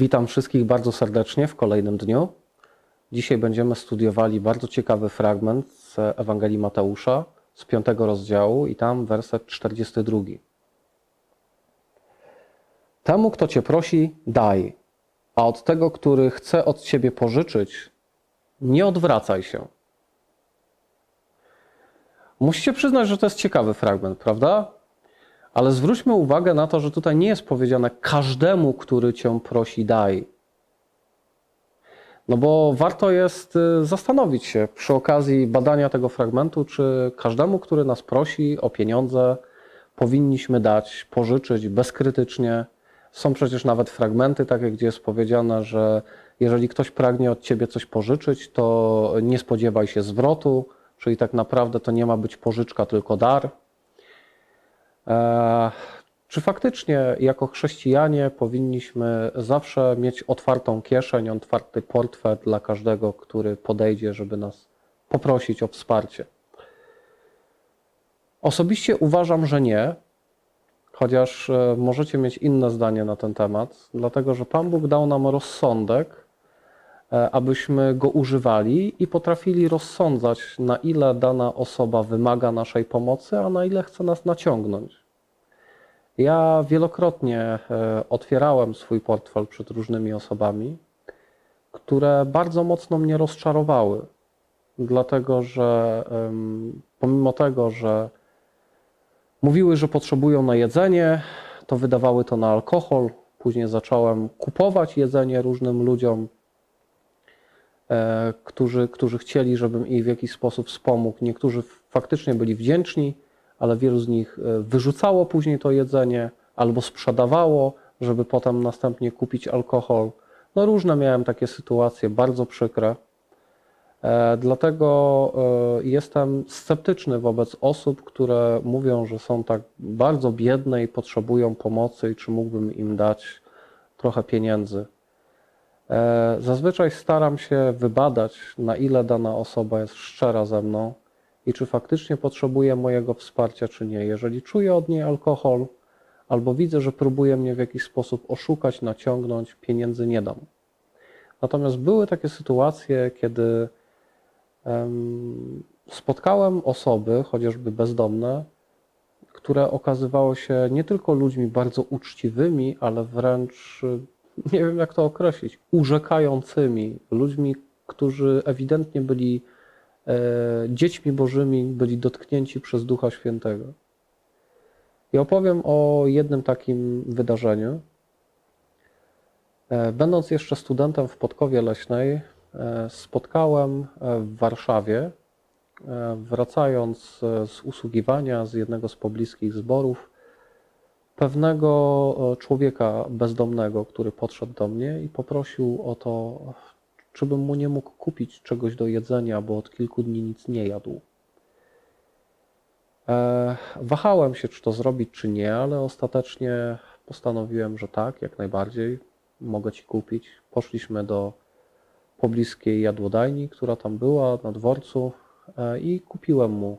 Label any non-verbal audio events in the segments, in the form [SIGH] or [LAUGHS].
Witam wszystkich bardzo serdecznie w kolejnym dniu. Dzisiaj będziemy studiowali bardzo ciekawy fragment z Ewangelii Mateusza z piątego rozdziału i tam werset 42. Temu, kto cię prosi, daj, a od tego, który chce od ciebie pożyczyć, nie odwracaj się. Musicie przyznać, że to jest ciekawy fragment, prawda? Ale zwróćmy uwagę na to, że tutaj nie jest powiedziane każdemu, który cię prosi, daj. No bo warto jest y, zastanowić się przy okazji badania tego fragmentu, czy każdemu, który nas prosi o pieniądze, powinniśmy dać, pożyczyć bezkrytycznie. Są przecież nawet fragmenty takie, gdzie jest powiedziane, że jeżeli ktoś pragnie od ciebie coś pożyczyć, to nie spodziewaj się zwrotu, czyli tak naprawdę to nie ma być pożyczka, tylko dar. E, Czy faktycznie jako chrześcijanie powinniśmy zawsze mieć otwartą kieszeń, otwarty portfel dla każdego, który podejdzie, żeby nas poprosić o wsparcie? Osobiście uważam, że nie, chociaż e, możecie mieć inne zdanie na ten temat, dlatego że Pan Bóg dał nam rozsądek, abyśmy go używali i potrafili rozsądzać, na ile dana osoba wymaga naszej pomocy, a na ile chce nas naciągnąć. Ja wielokrotnie e, otwierałem swój portfel przed różnymi osobami, które bardzo mocno mnie rozczarowały, dlatego że pomimo tego, że mówiły, że potrzebują na jedzenie, to wydawały to na alkohol. Później zacząłem kupować jedzenie różnym ludziom, e, którzy, którzy chcieli, żebym ich w jakiś sposób wspomógł. Niektórzy faktycznie byli wdzięczni, ale wielu z nich e, wyrzucało później to jedzenie albo sprzedawało, żeby potem następnie kupić alkohol. No różne miałem takie sytuacje, bardzo przykre. E, Dlatego e, jestem sceptyczny wobec osób, które mówią, że są tak bardzo biedne i potrzebują pomocy, i czy mógłbym im dać trochę pieniędzy. E, Zazwyczaj staram się wybadać, na ile dana osoba jest szczera ze mną i czy faktycznie potrzebuje mojego wsparcia, czy nie. Jeżeli czuję od niej alkohol, albo widzę, że próbuje mnie w jakiś sposób oszukać, naciągnąć, pieniędzy nie dam. Natomiast były takie sytuacje, kiedy em, spotkałem osoby, chociażby bezdomne, które okazywały się nie tylko ludźmi bardzo uczciwymi, ale wręcz, nie wiem jak to określić, urzekającymi, ludźmi, którzy ewidentnie byli e, dziećmi bożymi, byli dotknięci przez Ducha Świętego. I opowiem o jednym takim wydarzeniu. E, Będąc jeszcze studentem w Podkowie Leśnej, e, spotkałem e, w Warszawie, wracając z usługiwania z jednego z pobliskich zborów, pewnego e, człowieka bezdomnego, który podszedł do mnie i poprosił o to, czy bym mu nie mógł kupić czegoś do jedzenia, bo od kilku dni nic nie jadł. E, Wahałem się, czy to zrobić, czy nie, ale ostatecznie postanowiłem, że tak, jak najbardziej mogę ci kupić. Poszliśmy do pobliskiej jadłodajni, która tam była na dworcu e, i kupiłem mu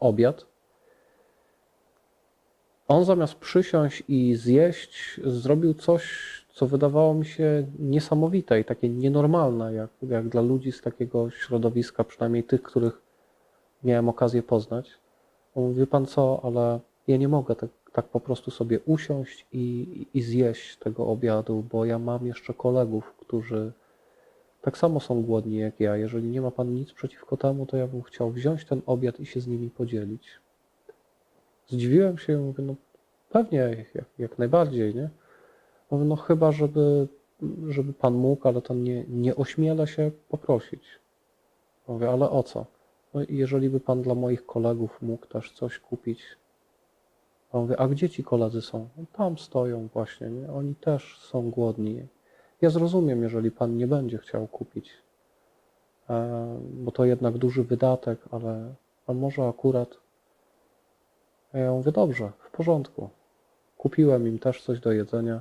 obiad. On zamiast przysiąść i zjeść, zrobił coś, co wydawało mi się niesamowite i takie nienormalne, jak, jak dla ludzi z takiego środowiska, przynajmniej tych, których miałem okazję poznać. On mówi, pan co, ale ja nie mogę tak, tak po prostu sobie usiąść i, i zjeść tego obiadu, bo ja mam jeszcze kolegów, którzy tak samo są głodni jak ja. Jeżeli nie ma pan nic przeciwko temu, to ja bym chciał wziąć ten obiad i się z nimi podzielić. Zdziwiłem się mówię, no pewnie, jak, jak najbardziej, nie? Mówię, no chyba, żeby, żeby pan mógł, ale to nie, nie ośmiela się poprosić. Mówię, ale o co? No jeżeli by pan dla moich kolegów mógł też coś kupić. A mówię, a gdzie ci koledzy są? No, tam stoją właśnie, nie? Oni też są głodni. Ja zrozumiem, jeżeli pan nie będzie chciał kupić, e, bo to jednak duży wydatek, ale, a może akurat. A ja mówię, dobrze, w porządku. Kupiłem im też coś do jedzenia.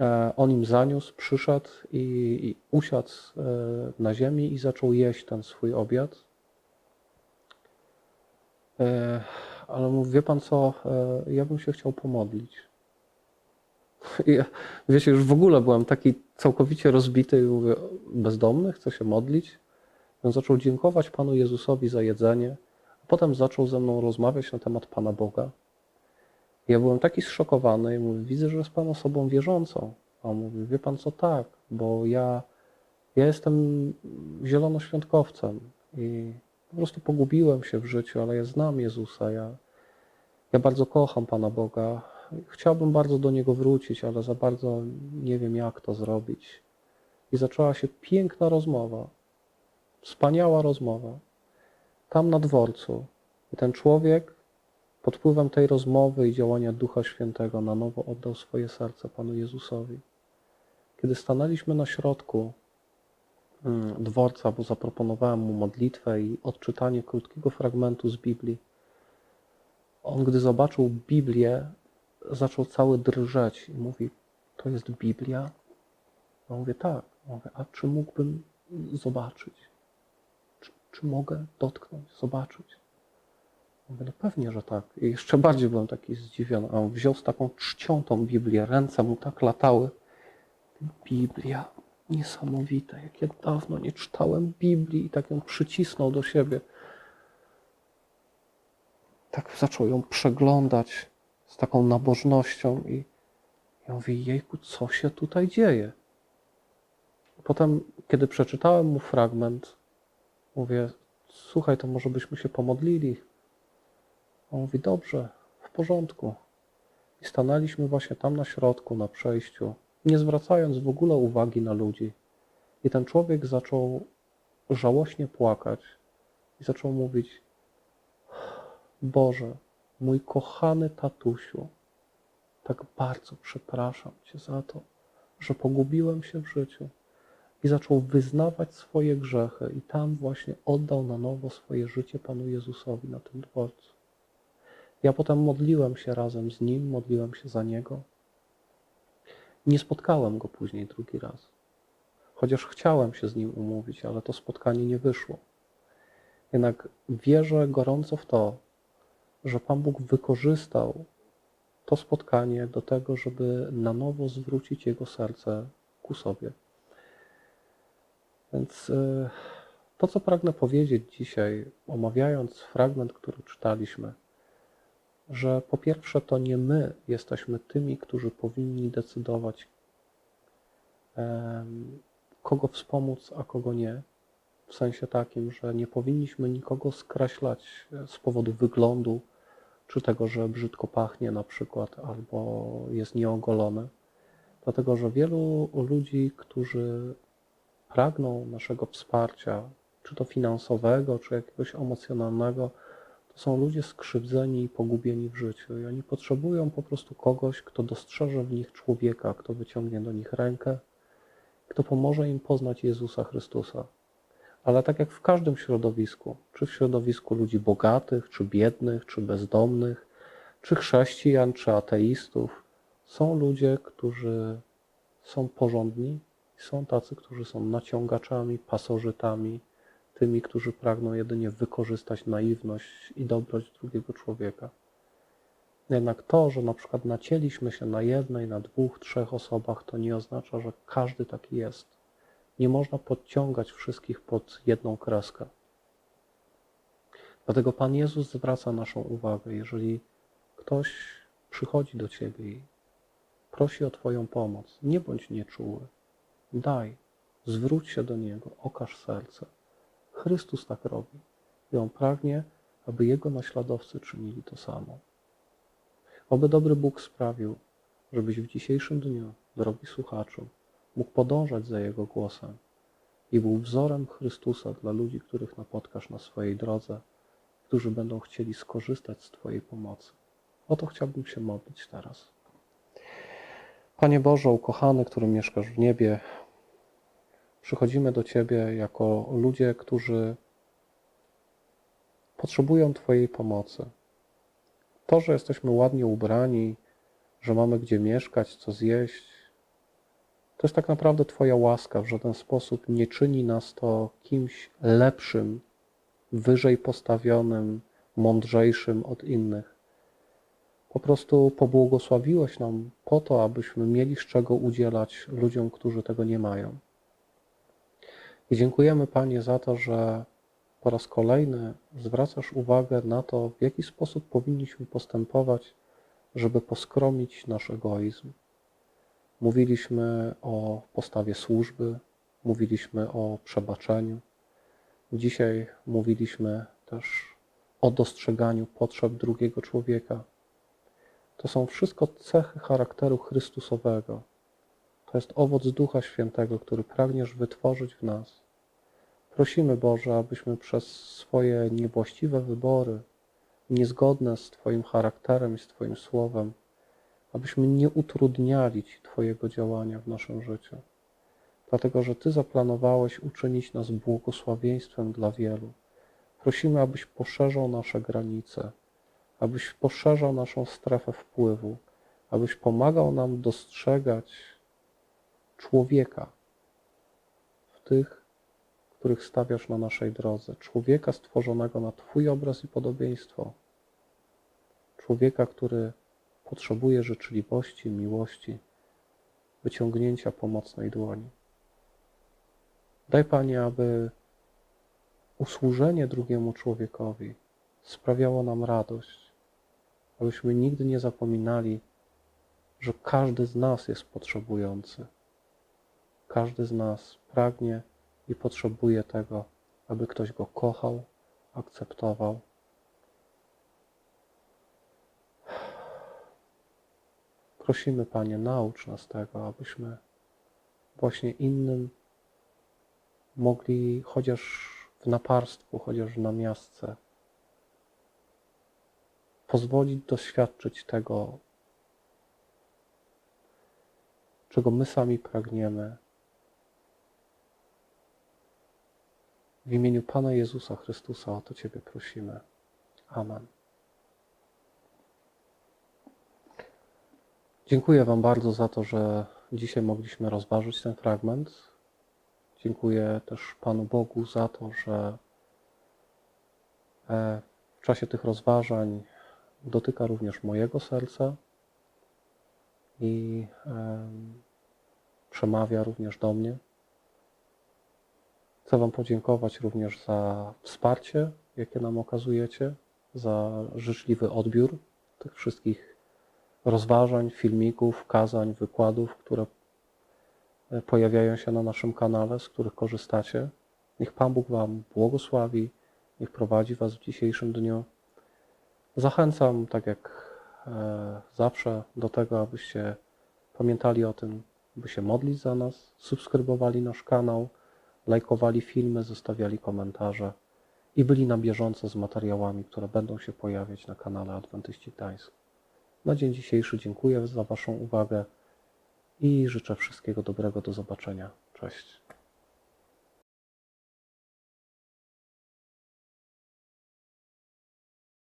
E, On im zaniósł, przyszedł i, i usiadł e, na ziemi i zaczął jeść ten swój obiad. E, Ale mówi, wie pan co, ja bym się chciał pomodlić. [LAUGHS] I wiecie, już w ogóle byłem taki całkowicie rozbity i mówię, bezdomny, chcę się modlić. On zaczął dziękować Panu Jezusowi za jedzenie, potem zaczął ze mną rozmawiać na temat Pana Boga. Ja byłem taki zszokowany i mówię, widzę, że jest Pan osobą wierzącą. A on mówi, wie Pan co, tak, bo ja, ja jestem zielonoświątkowcem i po prostu pogubiłem się w życiu, ale ja znam Jezusa, ja, ja bardzo kocham Pana Boga. Chciałbym bardzo do Niego wrócić, ale za bardzo nie wiem, jak to zrobić. I zaczęła się piękna rozmowa, wspaniała rozmowa, tam na dworcu. I ten człowiek pod wpływem tej rozmowy i działania Ducha Świętego na nowo oddał swoje serce Panu Jezusowi. Kiedy stanęliśmy na środku mm, dworca, bo zaproponowałem mu modlitwę i odczytanie krótkiego fragmentu z Biblii, on, gdy zobaczył Biblię, zaczął cały drżeć i mówi: To jest Biblia? Ja mówię: Tak. Ja mówię, A czy mógłbym zobaczyć? Czy, mogę dotknąć, zobaczyć? Mówię, no pewnie, że tak. I jeszcze bardziej byłem taki zdziwiony. A on wziął z taką czcią tą Biblię, ręce mu tak latały. Biblia, niesamowite, jak ja dawno nie czytałem Biblii i tak ją przycisnął do siebie. Tak zaczął ją przeglądać z taką nabożnością i ja mówię, jejku, co się tutaj dzieje? Potem, kiedy przeczytałem mu fragment, mówię, słuchaj, to może byśmy się pomodlili. On mówi, dobrze, w porządku. I stanęliśmy właśnie tam na środku, na przejściu, nie zwracając w ogóle uwagi na ludzi. I ten człowiek zaczął żałośnie płakać i zaczął mówić: Boże, mój kochany tatusiu, tak bardzo przepraszam Cię za to, że pogubiłem się w życiu. I zaczął wyznawać swoje grzechy, i tam właśnie oddał na nowo swoje życie Panu Jezusowi na tym dworcu. Ja potem modliłem się razem z nim, modliłem się za niego. Nie spotkałem go później drugi raz. Chociaż chciałem się z nim umówić, ale to spotkanie nie wyszło. Jednak wierzę gorąco w to, że Pan Bóg wykorzystał to spotkanie do tego, żeby na nowo zwrócić jego serce ku sobie. Więc y, to, co pragnę powiedzieć dzisiaj, omawiając fragment, który czytaliśmy, że po pierwsze to nie my jesteśmy tymi, którzy powinni decydować, kogo wspomóc, a kogo nie. W sensie takim, że nie powinniśmy nikogo skreślać z powodu wyglądu, czy tego, że brzydko pachnie na przykład, albo jest nieogolony. Dlatego, że wielu ludzi, którzy pragną naszego wsparcia, czy to finansowego, czy jakiegoś emocjonalnego, to są ludzie skrzywdzeni i pogubieni w życiu. I oni potrzebują po prostu kogoś, kto dostrzeże w nich człowieka, kto wyciągnie do nich rękę, kto pomoże im poznać Jezusa Chrystusa. Ale tak jak w każdym środowisku, czy w środowisku ludzi bogatych, czy biednych, czy bezdomnych, czy chrześcijan, czy ateistów, są ludzie, którzy są porządni są tacy, którzy są naciągaczami, pasożytami, tymi, którzy pragną jedynie wykorzystać naiwność i dobroć drugiego człowieka. Jednak to, że na przykład nacięliśmy się na jednej, na dwóch, trzech osobach, to nie oznacza, że każdy taki jest. Nie można podciągać wszystkich pod jedną kreskę. Dlatego Pan Jezus zwraca naszą uwagę, jeżeli ktoś przychodzi do Ciebie i prosi o Twoją pomoc, nie bądź nieczuły. Daj, zwróć się do Niego, okaż serce. Chrystus tak robi i On pragnie, aby Jego naśladowcy czynili to samo. Oby dobry Bóg sprawił, żebyś w dzisiejszym dniu, drogi słuchaczu, mógł podążać za Jego głosem i był wzorem Chrystusa dla ludzi, których napotkasz na swojej drodze, którzy będą chcieli skorzystać z Twojej pomocy. O to chciałbym się modlić teraz. Panie Boże, ukochany, który mieszkasz w niebie, przychodzimy do Ciebie jako ludzie, którzy potrzebują Twojej pomocy. To, że jesteśmy ładnie ubrani, że mamy gdzie mieszkać, co zjeść, to jest tak naprawdę Twoja łaska. W żaden sposób nie czyni nas to kimś lepszym, wyżej postawionym, mądrzejszym od innych. Po prostu pobłogosławiłeś nam po to, abyśmy mieli z czego udzielać ludziom, którzy tego nie mają. I dziękujemy Panie za to, że po raz kolejny zwracasz uwagę na to, w jaki sposób powinniśmy postępować, żeby poskromić nasz egoizm. Mówiliśmy o postawie służby, mówiliśmy o przebaczeniu. Dzisiaj mówiliśmy też o dostrzeganiu potrzeb drugiego człowieka. To są wszystko cechy charakteru Chrystusowego. To jest owoc Ducha Świętego, który pragniesz wytworzyć w nas. Prosimy Boże, abyśmy przez swoje niewłaściwe wybory, niezgodne z Twoim charakterem i z Twoim słowem, abyśmy nie utrudniali Ci Twojego działania w naszym życiu. Dlatego, że Ty zaplanowałeś uczynić nas błogosławieństwem dla wielu. Prosimy, abyś poszerzał nasze granice, abyś poszerzał naszą strefę wpływu, abyś pomagał nam dostrzegać człowieka w tych, których stawiasz na naszej drodze. Człowieka stworzonego na Twój obraz i podobieństwo. Człowieka, który potrzebuje życzliwości, miłości, wyciągnięcia pomocnej dłoni. Daj Panie, aby usłużenie drugiemu człowiekowi sprawiało nam radość, abyśmy nigdy nie zapominali, że każdy z nas jest potrzebujący. Każdy z nas pragnie i potrzebuje tego, aby ktoś go kochał, akceptował. Prosimy, Panie, naucz nas tego, abyśmy właśnie innym mogli chociaż w naparstwu, chociaż w namiastce pozwolić doświadczyć tego, czego my sami pragniemy. W imieniu Pana Jezusa Chrystusa o to Ciebie prosimy. Amen. Dziękuję Wam bardzo za to, że dzisiaj mogliśmy rozważyć ten fragment. Dziękuję też Panu Bogu za to, że e, w czasie tych rozważań dotyka również mojego serca i em, przemawia również do mnie. Chcę Wam podziękować również za wsparcie, jakie nam okazujecie, za życzliwy odbiór tych wszystkich rozważań, filmików, kazań, wykładów, które e, pojawiają się na naszym kanale, z których korzystacie. Niech Pan Bóg Wam błogosławi, niech prowadzi Was w dzisiejszym dniu. Zachęcam, tak jak e, zawsze, do tego, abyście pamiętali o tym, by się modlić za nas, subskrybowali nasz kanał, lajkowali filmy, zostawiali komentarze i byli na bieżąco z materiałami, które będą się pojawiać na kanale Adwentyści Gdańsk. Na dzień dzisiejszy dziękuję za Waszą uwagę i życzę wszystkiego dobrego. Do zobaczenia. Cześć.